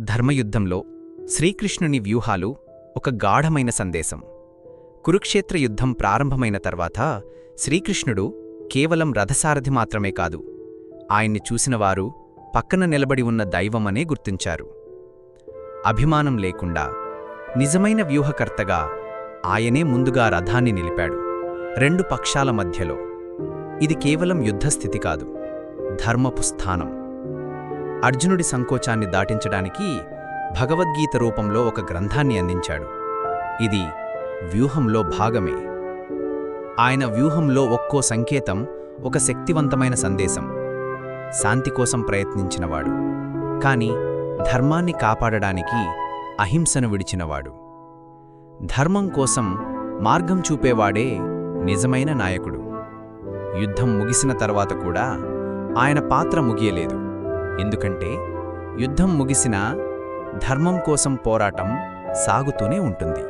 ధర్మయుద్ధంలో శ్రీకృష్ణుని వ్యూహాలు ఒక గాఢమైన సందేశం. కురుక్షేత్ర యుద్ధం ప్రారంభమైన తర్వాత శ్రీకృష్ణుడు కేవలం రథసారథి మాత్రమే కాదు ఆయన్ని చూసినవారు పక్కన నిలబడి ఉన్న దైవమనే గుర్తించారు. అభిమానం లేకుండా నిజమైన వ్యూహకర్తగా ఆయనే ముందుగా రథాన్ని నిలిపాడు రెండు పక్షాల మధ్యలో. ఇది కేవలం యుద్ధస్థితి కాదు ధర్మపు స్థానం. అర్జునుడి సంకోచాన్ని దాటించడానికి భగవద్గీత రూపంలో ఒక గ్రంథాన్ని అందించాడు. ఇది వ్యూహంలో భాగమే. ఆయన వ్యూహంలో ఒక్కో సంకేతం ఒక శక్తివంతమైన సందేశం. శాంతి కోసం ప్రయత్నించినవాడు. కాని ధర్మాన్ని కాపాడడానికి అహింసను విడిచినవాడు. ధర్మం కోసం మార్గం చూపేవాడే నిజమైన నాయకుడు. యుద్ధం ముగిసిన తర్వాత కూడా ఆయన పాత్ర ముగియలేదు. ఎందుకంటే యుద్ధం ముగిసినా ధర్మం కోసం పోరాటం సాగుతూనే ఉంటుంది.